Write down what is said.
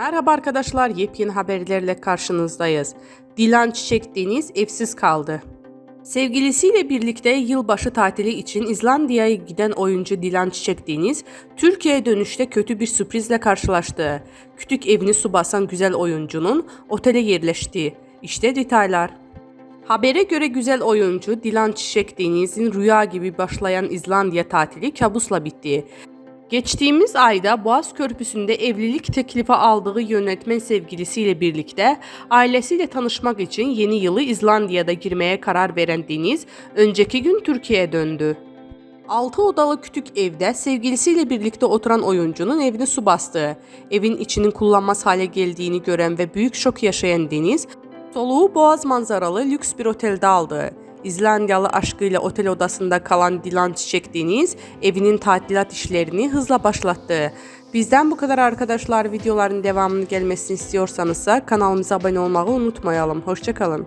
Merhaba arkadaşlar, yepyeni haberlerle karşınızdayız. Dilan Çiçek Deniz evsiz kaldı. Sevgilisiyle birlikte yılbaşı tatili için İzlandiya'ya giden oyuncu Dilan Çiçek Deniz, Türkiye'ye dönüşte kötü bir sürprizle karşılaştı. Kütük evini su basan güzel oyuncunun otele yerleşti. İşte detaylar. Habere göre güzel oyuncu Dilan Çiçek Deniz'in rüya gibi başlayan İzlandiya tatili kabusla bitti. Geçtiğimiz ayda Boğaz Köprüsü'nde evlilik teklifi aldığı yönetmen sevgilisiyle birlikte ailesiyle tanışmak için yeni yılı İzlandiya'da girmeye karar veren Deniz, önceki gün Türkiye'ye döndü. 6 odalı küçük evde sevgilisiyle birlikte oturan oyuncunun evini su bastı. Evin içinin kullanmaz hale geldiğini gören ve büyük şok yaşayan Deniz, soluğu boğaz manzaralı lüks bir otelde aldı. İzlandiyalı aşkıyla otel odasında kalan Dilan Çiçek Deniz evinin tadilat işlerini hızla başlattı. Bizden bu kadar arkadaşlar videoların devamını gelmesini istiyorsanız kanalımıza abone olmayı unutmayalım. Hoşçakalın.